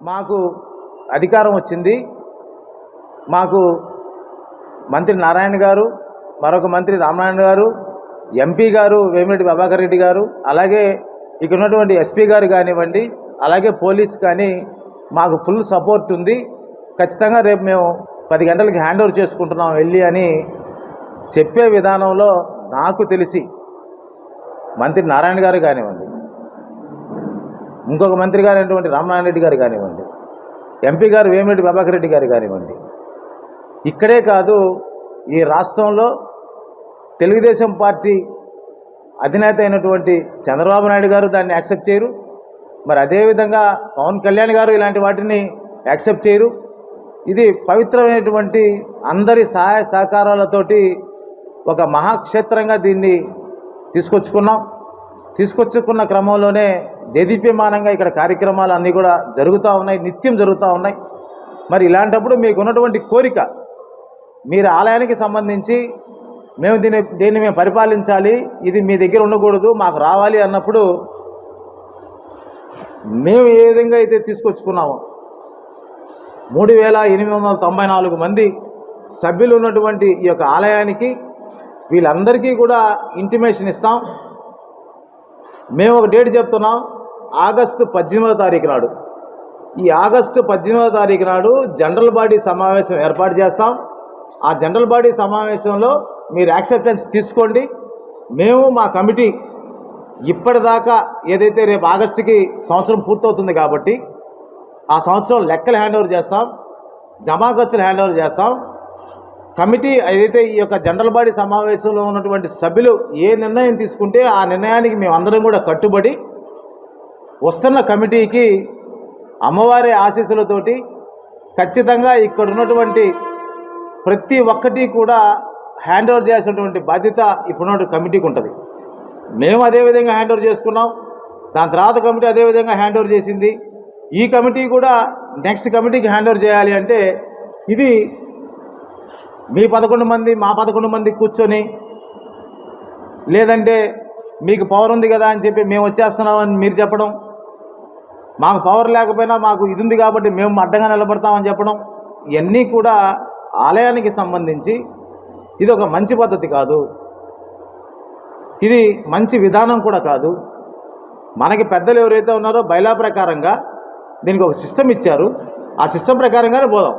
మాకు అధికారం వచ్చింది. మాకు మంత్రి నారాయణ గారు మరొక మంత్రి రామనారాయణ గారు ఎంపీ గారు వేమిరెడ్డి ప్రభాకర్ రెడ్డి గారు అలాగే ఇక్కడ ఉన్నటువంటి ఎస్పీ గారు కానివ్వండి అలాగే పోలీస్ కానీ మాకు ఫుల్ సపోర్ట్ ఉంది. ఖచ్చితంగా రేపు మేము పది గంటలకి హ్యాండ్ ఓవర్ చేసుకుంటున్నాం వెళ్ళి అని చెప్పే విధానంలో నాకు తెలిసి మంత్రి నారాయణ గారు కానివ్వండి ఇంకొక మంత్రి గారైనటువంటి రామనారాయణ రెడ్డి గారు కానివ్వండి ఎంపీ గారు వేమిరెడ్డి ప్రభాకర్ రెడ్డి గారు కానివ్వండి ఇక్కడే కాదు ఈ రాష్ట్రంలో తెలుగుదేశం పార్టీ అధినేత అయినటువంటి చంద్రబాబు నాయుడు గారు దాన్ని యాక్సెప్ట్ చేయరు. మరి అదేవిధంగా పవన్ కళ్యాణ్ గారు ఇలాంటి వాటిని యాక్సెప్ట్ చేయరు. ఇది పవిత్రమైనటువంటి అందరి సహాయ సహకారాలతోటి ఒక మహాక్షేత్రంగా దీన్ని తీసుకొచ్చుకున్నాం. తీసుకొచ్చుకున్న క్రమంలోనే దేదీప్యమానంగా ఇక్కడ కార్యక్రమాలు అన్నీ కూడా జరుగుతూ ఉన్నాయి నిత్యం జరుగుతూ ఉన్నాయి. మరి ఇలాంటప్పుడు మీకు ఉన్నటువంటి కోరిక మీరు ఆలయానికి సంబంధించి మేము దీన్ని దీన్ని మేము పరిపాలించాలి ఇది మీ దగ్గర ఉండకూడదు మాకు రావాలి అన్నప్పుడు మేము ఏ విధంగా అయితే తీసుకొచ్చుకున్నామో మూడు వేల ఎనిమిది వందల తొంభై నాలుగు మంది సభ్యులు ఉన్నటువంటి ఈ యొక్క ఆలయానికి వీళ్ళందరికీ కూడా ఇంటిమేషన్ ఇస్తాం. మేము ఒక డేట్ చెప్తున్నాం ఆగస్టు పద్దెనిమిదవ తారీఖు నాడు. ఈ ఆగస్టు పద్దెనిమిదవ తారీఖు నాడు జనరల్ బాడీ సమావేశం ఏర్పాటు చేస్తాం. ఆ జనరల్ బాడీ సమావేశంలో మీరు యాక్సెప్టెన్స్ తీసుకోండి. మేము మా కమిటీ ఇప్పటిదాకా ఏదైతే రేపు ఆగస్టుకి సంవత్సరం పూర్తవుతుంది కాబట్టి ఆ సంవత్సరం లెక్కలు హ్యాండ్ ఓవర్ చేస్తాం. జమా ఖర్చులు హ్యాండ్ ఓవర్ చేస్తాం. కమిటీ ఏదైతే ఈ యొక్క జనరల్ బాడీ సమావేశంలో ఉన్నటువంటి సభ్యులు ఏ నిర్ణయం తీసుకుంటే ఆ నిర్ణయానికి మేము అందరం కూడా కట్టుబడి వస్తున్న కమిటీకి అమ్మవారి ఆశీస్సులతోటి ఖచ్చితంగా ఇక్కడ ఉన్నటువంటి ప్రతి ఒక్కటి కూడా హ్యాండ్ ఓవర్ చేసినటువంటి బాధ్యత ఇప్పుడున్న కమిటీకి ఉంటుంది. మేము అదేవిధంగా హ్యాండ్ ఓవర్ చేసుకున్నాం. దాని తర్వాత కమిటీ అదేవిధంగా హ్యాండ్ ఓవర్ చేసింది. ఈ కమిటీ కూడా నెక్స్ట్ కమిటీకి హ్యాండ్ ఓవర్ చేయాలి అంటే ఇది మీ పదకొండు మంది మా పదకొండు మంది కూర్చొని లేదంటే మీకు పవర్ ఉంది కదా అని చెప్పి మేము వచ్చేస్తున్నామని మీరు చెప్పడం మాకు పవర్ లేకపోయినా మాకు ఇది ఉంది కాబట్టి మేము అడ్డంగా నిలబడతామని చెప్పడం ఇవన్నీ కూడా ఆలయానికి సంబంధించి ఇది ఒక మంచి పద్ధతి కాదు. ఇది మంచి విధానం కూడా కాదు. మనకి పెద్దలు ఎవరైతే ఉన్నారో బైలా ప్రకారంగా దీనికి ఒక సిస్టమ్ ఇచ్చారు. ఆ సిస్టమ్ ప్రకారంగానే పోదాం.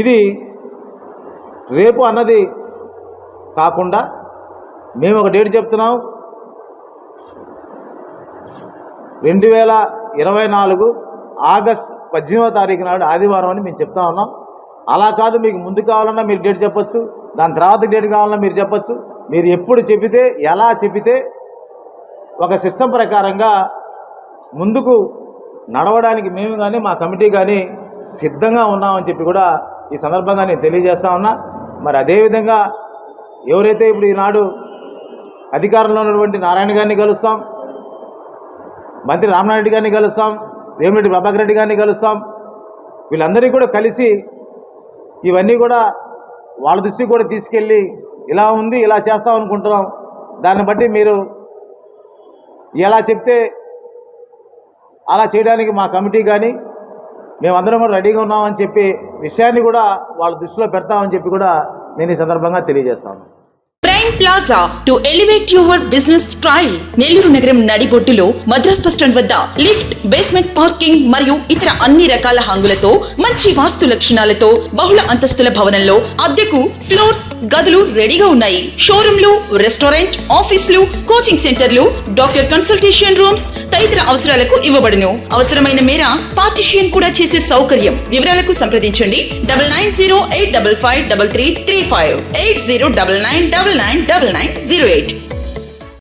ఇది రేపు అన్నది కాకుండా మేము ఒక డేట్ చెప్తున్నాం. రెండు వేల ఇరవై నాలుగు ఆగస్ట్ పద్దెనిమిదో తారీఖు నాడు ఆదివారం అని మేము చెప్తా ఉన్నాం. అలా కాదు మీకు ముందు కావాలన్నా మీరు డేట్ చెప్పచ్చు దాని తర్వాత డేట్ కావాలన్నా మీరు చెప్పొచ్చు. మీరు ఎప్పుడు చెబితే ఎలా చెబితే ఒక సిస్టమ్ ప్రకారంగా ముందుకు నడవడానికి మేము కానీ మా కమిటీ కానీ సిద్ధంగా ఉన్నామని చెప్పి కూడా ఈ సందర్భంగా నేను తెలియజేస్తా ఉన్నా. మరి అదేవిధంగా ఎవరైతే ఇప్పుడు ఈనాడు అధికారంలో ఉన్నటువంటి నారాయణ గారిని కలుస్తాం మంత్రి రామనారెడ్డి గారిని కలుస్తాం వేమిరెడ్డి ప్రభాకర్ రెడ్డి గారిని కలుస్తాం. వీళ్ళందరినీ కూడా కలిసి ఇవన్నీ కూడా వాళ్ళ దృష్టికి కూడా తీసుకెళ్ళి ఇలా ఉంది ఇలా చేస్తాం అనుకుంటున్నాం. దాన్ని బట్టి మీరు ఎలా చెప్తే అలా చేయడానికి మా కమిటీ కానీ మేమందరం కూడా రెడీగా ఉన్నామని చెప్పి విషయాన్ని కూడా వాళ్ళ దృష్టిలో పెడతామని చెప్పి కూడా నేను ఈ సందర్భంగా తెలియజేస్తాను. Prime plaza to elevate your business style Nellore నగరం నడిబొడ్డులో మద్రాస్ బస్ స్టాండ్ వద్ద లిఫ్ట్ బేస్మెంట్ పార్కింగ్ మరియు ఇతర అన్ని రకాల హంగులతో మంచి వాస్తు లక్షణాలతో బహుళ అంతస్తుల భవనంలో అద్దెకు ఫ్లోర్స్ గదులు రెడీగా ఉన్నాయి. షోరూంలు రెస్టారెంట్ ఆఫీసులు కోచింగ్ సెంటర్లు డాక్టర్ కన్సల్టేషన్ రూమ్స్ తదితర అవసరాలకు ఇవ్వబడును. అవసరమైన మేర పార్టిషియన్ కూడా చేసే సౌకర్యం. వివరాలకు సంప్రదించండి. Double nine zero eight double five double three three five eight zero double nine double nine double nine zero eight